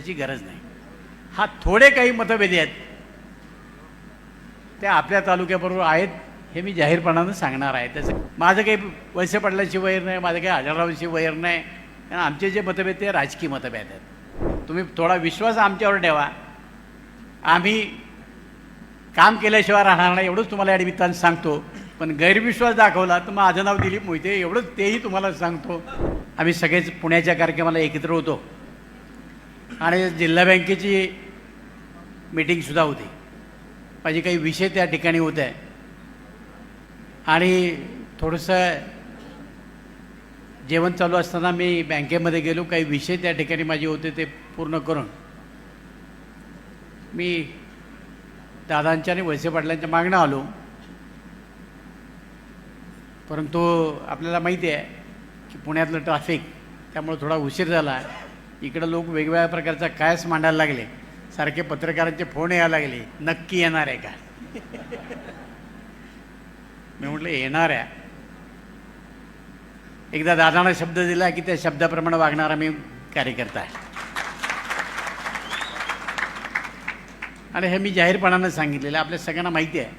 त्याची गरज नाही. हा थोडे काही मतभेद आहेत. ते आपल्या तालुक्याबरोबर आहेत हे मी जाहीरपणानं सांगणार आहे. त्याचं माझं काही वैसे पडल्याची वैर नाही माझं काही आढळरावांशी वैर नाही. आणि आमचे जे मतभेद ते राजकीय मतभेद आहेत. तुम्ही थोडा विश्वास आमच्यावर ठेवा. आम्ही काम केल्याशिवाय राहणार नाही एवढंच तुम्हाला या निमित्तानं सांगतो. पण गैरविश्वास दाखवला तर माझं नाव दिलीप मोहिते एवढंच तेही तुम्हाला सांगतो. आम्ही सगळेच पुण्याच्या कार्यक्रमाला एकत्र होतो. आणि जिल्हा बँकेची मीटिंगसुद्धा होती. माझे काही विषय त्या ठिकाणी होते आणि थोडंसं जेवण चालू असताना मी बँकेमध्ये गेलो. काही विषय त्या ठिकाणी माझे होते ते पूर्ण करून मी दादांच्या आणि वळसे पाटलांच्या मागणं आलो. परंतु आपल्याला माहिती आहे की पुण्यातलं ट्रॅफिक त्यामुळे थोडा उशीर झाला. आहे इकडं लोक वेगवेगळ्या प्रकारचा कायच मांडायला लागले. सारखे पत्रकारांचे फोन यायला लागले. नक्की येणार आहे का? मी म्हटलं येणार आहे. एकदा दादांना शब्द दिला की त्या शब्दाप्रमाणे वागणारा मी कार्यकर्ता आहे. आणि हे मी जाहीरपणानं सांगितलेलं आपल्या सगळ्यांना माहिती आहे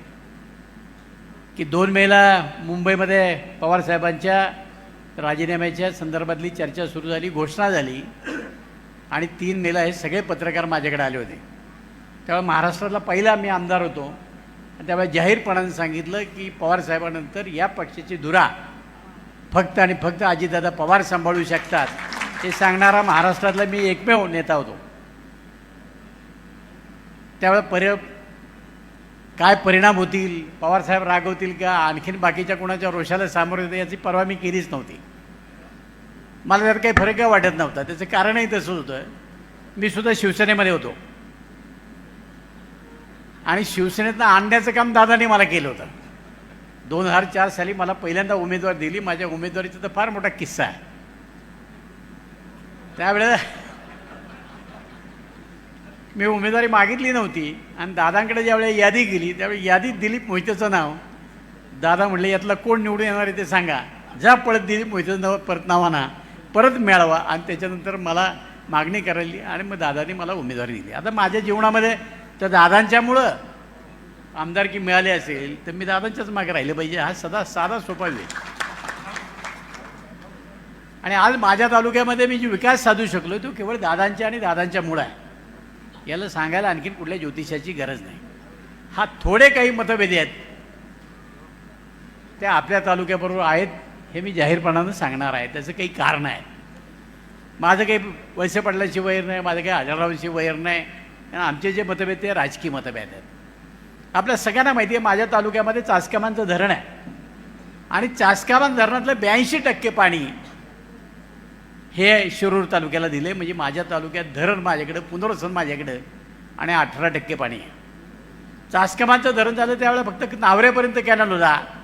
की दोन मेला मुंबईमध्ये पवारसाहेबांच्या राजीनाम्याच्या संदर्भातली चर्चा सुरू झाली घोषणा झाली. आणि तीन मेला हे सगळे पत्रकार माझ्याकडे आले होते. त्यावेळेला महाराष्ट्रातला पहिला मी आमदार होतो. आणि त्यावेळेला जाहीरपणाने सांगितलं की पवारसाहेबानंतर या पक्षाची धुरा फक्त आणि फक्त अजितदादा पवार सांभाळू शकतात हे सांगणारा महाराष्ट्रातला मी एकमेव नेता होतो. त्यावेळेला पर्य काय परिणाम होतील पवारसाहेब रागवतील का आणखीन बाकीच्या कोणाच्या रोषाला सामोरं याची परवा मी केलीच नव्हती. मला त्यात काही फरक वाटत नव्हता. त्याचं कारणही तसंच होतं. मी सुद्धा शिवसेनेमध्ये होतो. आणि शिवसेनेतनं आणण्याचं काम दादाने मला केलं होतं. दोन हजार चार साली मला पहिल्यांदा उमेदवार दिली. माझ्या उमेदवारीचा तर फार मोठा किस्सा आहे. त्यावेळेला मी उमेदवारी मागितली नव्हती. आणि दादांकडे ज्यावेळेला यादी गेली त्यावेळी यादीत दिलीप मोहितेचं नाव. दादा म्हटले यातला कोण निवडून येणार आहे ते सांगा. ज्या पळत दिलीप मोहितेचं नाव परत नावाना परत मिळावा. आणि त्याच्यानंतर मला मागणी करायली आणि मग दादाने मला उमेदवारी दिली. आता माझ्या जीवनामध्ये तर दादांच्यामुळं आमदारकी मिळाली असेल तर मी दादांच्याच मागे राहिलं पाहिजे. हा सदा साधा सोपा वेळ. आणि आज माझ्या तालुक्यामध्ये मी जो विकास साधू शकलो तो केवळ दादांच्या आणि दादांच्या मुळं आहे. याला सांगायला आणखीन कुठल्या ज्योतिषाची गरज नाही. हा थोडे काही मतभेदी आहेत. ते आपल्या तालुक्याबरोबर आहेत. हे मी जाहीरपणानं सांगणार आहे. त्याचं काही कारण आहे. माझं काही वैसे पडल्याची वैर नाही माझं काही आढळरावांशी वैर नाही. आणि आमचे जे मतभेद ते राजकीय मतभेद आहेत. आपल्या सगळ्यांना माहिती आहे माझ्या तालुक्यामध्ये चासकामांचं धरण आहे. आणि चासकामान धरणातलं ब्याऐंशी टक्के पाणी हे शिरूर तालुक्याला दिले म्हणजे माझ्या तालुक्यात धरण माझ्याकडं पुनर्वसन माझ्याकडं आणि अठरा टक्के पाणी आहे. चासकमांचं धरण झालं त्यावेळेला फक्त नावऱ्यापर्यंत कॅनल होता.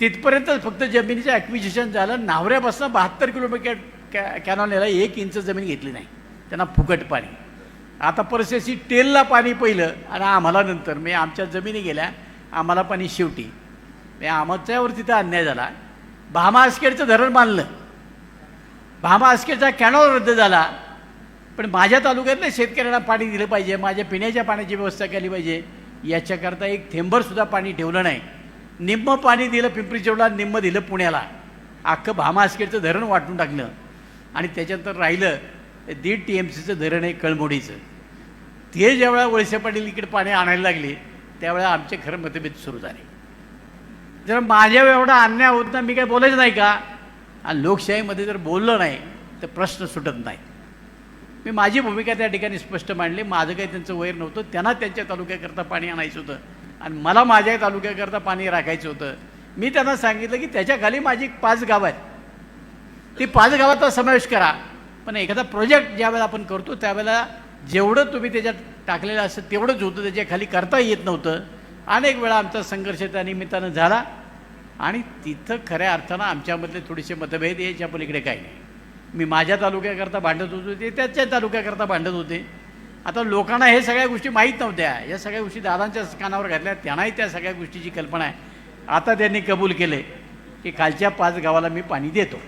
तिथपर्यंत फक्त जमिनीचं ॲक्विजिशन झालं. नावऱ्यापासून बहात्तर किलोमीटर कॅ कॅनॉल एक इंच जमीन घेतली नाही. त्यांना फुकट पाणी. आता परिस्थिती टेलला पाणी पहिलं आणि आम्हाला नंतर. मी आमच्या जमिनी गेल्या आम्हाला पाणी शेवटी. मी आमच्यावर तिथं अन्याय झाला. भामा आस्केडचं धरण बांधलं. भामा आस्केडचा कॅनॉल रद्द झाला. पण माझ्या तालुक्यातल्या शेतकऱ्यांना पाणी दिलं पाहिजे. माझ्या पिण्याच्या पाण्याची व्यवस्था केली पाहिजे. याच्याकरता एक थेंबरसुद्धा पाणी ठेवलं नाही. निम्म पाणी दिलं पिंपरी चिंचवडला निम्म दिलं पुण्याला. अख्खं भामासकेडचं धरण वाटून टाकलं. आणि त्याच्यानंतर राहिलं दीड टी एम सीचं धरण आहे कळमोडीचं. ते ज्यावेळा वळसे पाटील इकडे पाणी आणायला लागले त्यावेळेला आमचे खरं मतभेद सुरू झाले. जर माझ्या एवढा अन्याय होत ना मी काय बोलायचं नाही का? आणि लोकशाहीमध्ये जर बोललं नाही तर प्रश्न सुटत नाही. मी माझी भूमिका त्या ठिकाणी स्पष्ट मांडली. माझं काही त्यांचं वैर नव्हतं. त्यांना त्यांच्या तालुक्याकरता पाणी आणायचं होतं. आणि मला माझ्या तालुक्याकरता पाणी राखायचं होतं. मी त्यांना सांगितलं की त्याच्याखाली माझी पाच गावं आहेत. ती पाच गावाचा समावेश करा. पण एखादा प्रोजेक्ट ज्यावेळेला आपण करतो त्यावेळेला जेवढं तुम्ही त्याच्यात टाकलेलं असतं तेवढंच होतं. त्याच्याखाली करता येत नव्हतं. अनेक वेळा आमचा संघर्ष त्या निमित्तानं झाला. आणि तिथं खऱ्या अर्थानं आमच्यामधले थोडेसे मतभेद याच्या पलीकडे काही नाही. मी माझ्या तालुक्याकरता भांडत होतो ते त्याच्या तालुक्याकरता भांडत होते. आता लोकांना हे सगळ्या गोष्टी माहीत नव्हत्या. या सगळ्या गोष्टी दादांच्या कानावर घातल्या त्यांनाही त्या सगळ्या गोष्टीची कल्पना आहे. आता त्यांनी कबूल केले की खालच्या पाच गावाला मी पाणी देतो.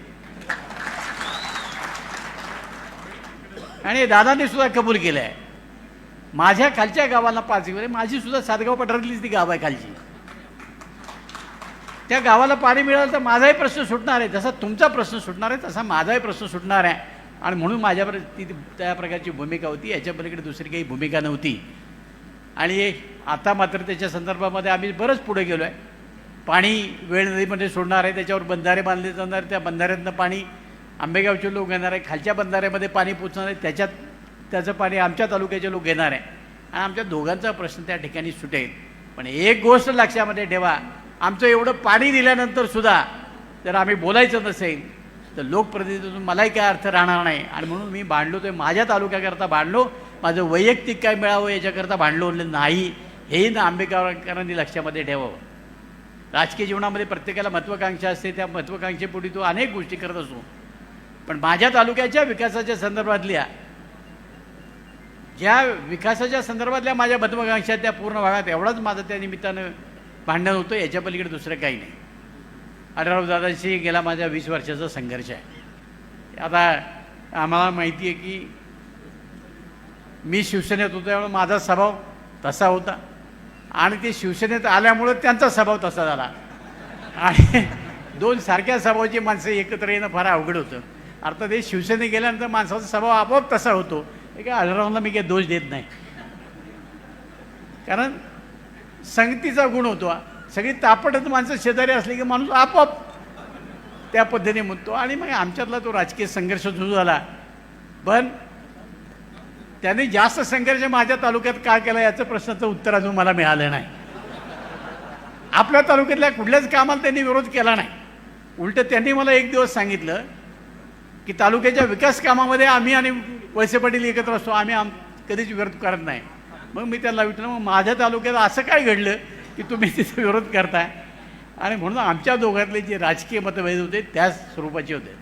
आणि दादाने सुद्धा कबूल केलं आहे माझ्या खालच्या गावाला पाच गाव आहे. माझी सुद्धा सातगाव पठारातलीच ती गाव आहे खालची. त्या गावाला पाणी मिळालं तर माझाही प्रश्न सुटणार आहे. जसा तुमचा प्रश्न सुटणार आहे तसा माझाही प्रश्न सुटणार आहे. आणि म्हणून माझ्यावर ती त्या प्रकारची भूमिका होती. याच्या पलीकडे दुसरी काही भूमिका नव्हती. आणि आता मात्र त्याच्या संदर्भामध्ये आम्ही बरंच पुढे गेलो आहे पाणी वेळ नदीमध्ये सोडणार आहे त्याच्यावर बंधारे बांधले जाणार त्या बंधाऱ्यातनं पाणी आंबेगावचे लोक घेणार आहे खालच्या बंधाऱ्यामध्ये पाणी पोचणार आहे त्याच्यात त्याचं पाणी आमच्या तालुक्याचे लोक घेणार आहे. आणि आमच्या दोघांचा प्रश्न त्या ठिकाणी सुटेल. पण एक गोष्ट लक्षामध्ये ठेवा आमचं एवढं पाणी दिल्यानंतर सुद्धा जर आम्ही बोलायचं नसेल तर लोकप्रतिनिधीतून मलाही काय अर्थ राहणार नाही. आणि म्हणून मी भांडलो ते माझ्या तालुक्याकरता भांडलो माझं वैयक्तिक काय मिळावं याच्याकरता भांडलो नाही. हेही ना आंबेडकरांनी लक्षामध्ये ठेवावं. राजकीय जीवनामध्ये प्रत्येकाला महत्त्वाकांक्षा असते त्या महत्त्वाकांक्षेपुढे तो अनेक गोष्टी करत असतो पण माझ्या तालुक्याच्या विकासाच्या संदर्भातल्या ज्या विकासाच्या संदर्भातल्या माझ्या महत्त्वाकांक्षा त्या पूर्ण भागात एवढाच माझं त्या निमित्तानं भांडण होतं याच्या पलीकडे दुसरं काही नाही. दादांशी गेला माझ्या वीस वर्षाचा संघर्ष आहे. आता आम्हाला माहिती आहे की मी शिवसेनेत होतो त्यामुळे माझा स्वभाव तसा होता. आणि ते शिवसेनेत आल्यामुळं त्यांचा स्वभाव तसा झाला. आणि दोन सारख्या स्वभावाची माणसं एकत्र येणं फार अवघड होतं. अर्थात हे शिवसेने गेल्यानंतर माणसाचा स्वभाव आपोआप तसा होतो. हे काय आढळरावला मी काही दोष देत नाही. कारण संगतीचा गुण होतो सगळी तापटत माणसं शेजारी असली की माणूस आपोआप त्या पद्धतीने म्हणतो. आणि मग आमच्यातला तो राजकीय संघर्ष सुरू झाला. पण त्याने जास्त संघर्ष माझ्या तालुक्यात का केला याचं प्रश्नाचं उत्तर अजून मला मिळालं नाही. आपल्या तालुक्यातल्या कुठल्याच कामाला त्यांनी विरोध केला नाही. उलटं त्यांनी मला एक दिवस सांगितलं की तालुक्याच्या विकास कामामध्ये आम्ही आणि वैसे पाटील एकत्र असतो. आम्ही आम कधीच विरोध करत नाही. मग मी त्यांना विचारलं मग माझ्या तालुक्यात असं काय घडलं? की तुम्ही तिथे विरोध करताय. आणि म्हणून आमच्या दोघातले जे राजकीय मतभेद होते त्याच स्वरूपाचे होते.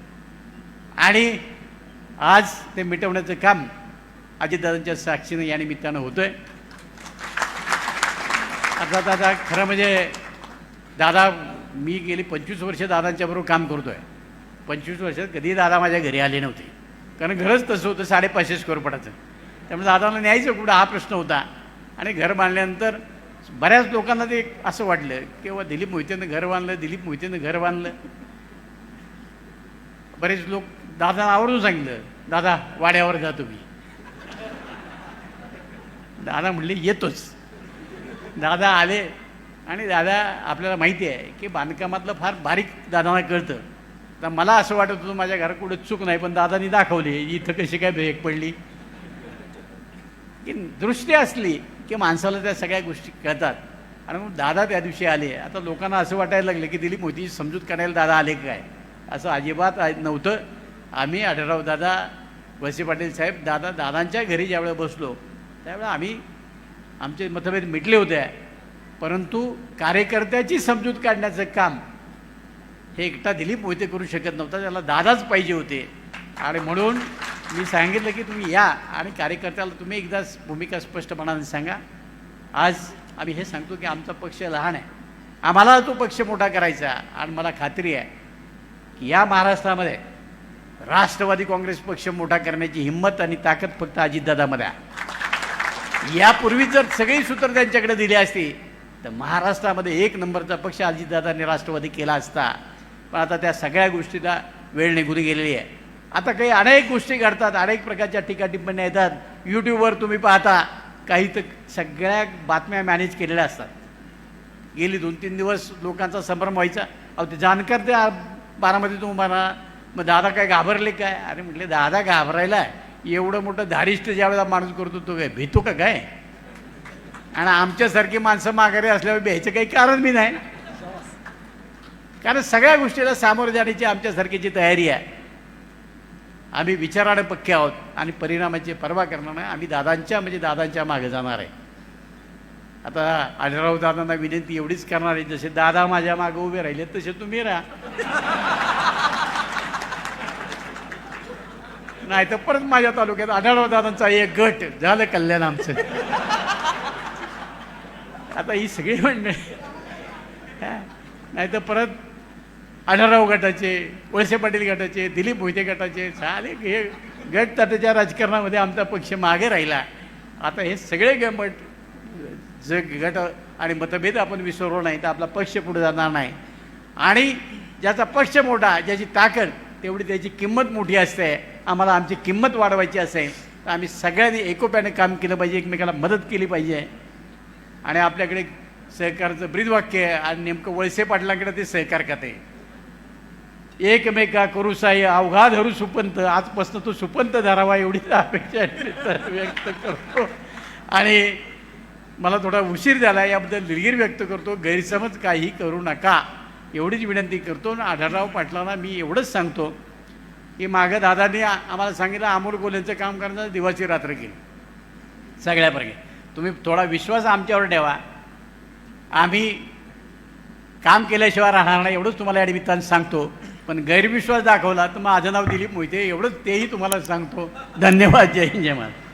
आणि आज ते मिटवण्याचं काम अजितदादांच्या साक्षीनं या निमित्तानं होतं आहे आता दादा खरं म्हणजे दादा मी गेली पंचवीस वर्ष दादांच्याबरोबर काम करतो आहे पंचवीस वर्षात कधी दादा माझ्या घरी आले नव्हते. कारण घरच तसं होतं साडेपाचशे स्क्वेअर फुटाचं त्यामुळे दादाला न्यायचं कुठं हा प्रश्न होता. आणि घर बांधल्यानंतर बऱ्याच लोकांना ते असं वाटलं की बा दिलीप मोहितेनं घर बांधलं दिलीप मोहितेनं घर बांधलं. बरेच लोक दादा आवर्जून सांगितलं दादा वाड्यावर जा तुम्ही. दादा म्हणले येतोच. दादा आले आणि दादा आपल्याला माहिती आहे की बांधकामातलं फार बारीक दादांना कळतं. तर मला असं वाटत होतं माझ्या घरात कुठं चूक नाही पण दादानी दाखवली इथं कशी काय ब्रेक पडली? की दृष्टी असली की माणसाला त्या सगळ्या गोष्टी कळतात. आणि मग दादा त्या दिवशी आले. आता लोकांना असं वाटायला लागलं की दिलीप मोदीची समजूत करायला दादा आले काय? असं अजिबात नव्हतं. आम्ही आढळराव दादा वसे पाटील साहेब दादा दादांच्या घरी ज्यावेळेला बसलो त्यावेळेला आम्ही आमचे मतभेद मिटले होते. परंतु कार्यकर्त्याची समजूत काढण्याचं काम हे एकटा दिलीप मोहिते करू शकत नव्हता. त्याला दादाच पाहिजे होते. आणि म्हणून मी सांगितलं की तुम्ही या आणि कार्यकर्त्याला तुम्ही एकदा भूमिका स्पष्टपणाने सांगा. आज आम्ही हे सांगतो की आमचा पक्ष लहान आहे. आम्हाला तो पक्ष मोठा करायचा आणि मला खात्री आहे की या महाराष्ट्रामध्ये राष्ट्रवादी काँग्रेस पक्ष मोठा करण्याची हिंमत आणि ताकद फक्त अजितदादामध्ये आहे. यापूर्वी जर सगळी सूत्र त्यांच्याकडे दिली असती तर महाराष्ट्रामध्ये एक नंबरचा पक्ष अजितदादांनी राष्ट्रवादी केला असता. पण आता त्या सगळ्या गोष्टीला वेळ निघून गेलेली आहे. आता काही अनेक गोष्टी घडतात अनेक प्रकारच्या टीका टिप्पण्या येतात. यूट्यूबवर तुम्ही पाहता काही तर सगळ्या बातम्या मॅनेज केलेल्या असतात. गेली दोन तीन दिवस लोकांचा संभ्रम व्हायचा. अहो ते जाणकार ते बारामध्ये तुम्ही म्हणा मग दादा काय घाबरले काय? अरे म्हटले दादा घाबरायला आहे. एवढं मोठं धारिष्ट ज्यावेळेला माणूस करतो तो काय भीतो का काय? आणि आमच्यासारखी माणसं माघारी असल्यावर भ्यायचं काही कारण बी नाही. कारण सगळ्या गोष्टीला सामोरं जाण्याची आमच्यासारखीची तयारी आहे. आम्ही विचाराने पक्के आहोत आणि परिणामाची पर्वा करणार नाही. आम्ही दादांच्या म्हणजे दादांच्या मागे जाणार आहे. आता आढळराव दादांना विनंती एवढीच करणार आहे जसे दादा माझ्या मागे उभे राहिले तसे तुम्ही राहा. नाही तर परत माझ्या तालुक्यात आढळराव दादांचा एक गट. झालं कल्याण आमचं. आता ही सगळी म्हणणं नाही तर परत आढळराव गटाचे वळसे पाटील गटाचे दिलीप भोईते गटाचे सारे हे गट तटाच्या राजकारणामध्ये आमचा पक्ष मागे राहिला. आता हे सगळे गट जग गट आणि मतभेद आपण विसरलो नाही तर आपला पक्ष पुढे जाणार नाही. आणि ज्याचा पक्ष मोठा ज्याची ताकद तेवढी त्याची किंमत मोठी असते. आम्हाला आमची किंमत वाढवायची असेल तर आम्ही सगळ्यांनी एकोप्याने काम केलं पाहिजे एकमेकाला मदत केली पाहिजे. आणि आपल्याकडे सहकारचं ब्रीदवाक्य आहे आणि नेमकं वळसे पाटलांकडे ते सहकार करते एकमेका करू साई अवघा धरू सुपंत. आजपासून तो सुपंत धरावा एवढीच अपेक्षा व्यक्त करतो. आणि मला थोडा उशीर झाला याबद्दल दिलगीर व्यक्त करतो. गैरसमज काही करू नका. एवढीच विनंती करतो. आणि आढळराव पाटलांना मी एवढंच सांगतो की मागं दादांनी आम्हाला सांगितलं अमोल गोलेंचं काम करण्याचं दिवाची रात्र केली. सगळ्याप्रगे तुम्ही थोडा विश्वास आमच्यावर ठेवा. आम्ही काम केल्याशिवाय राहणार नाही एवढंच तुम्हाला या निमित्तानं सांगतो. पण गैरविश्वास दाखवला तर माझं नाव दिलीप मोहिते एवढंच तेही तुम्हाला सांगतो. धन्यवाद जय हिंद जय महाराज.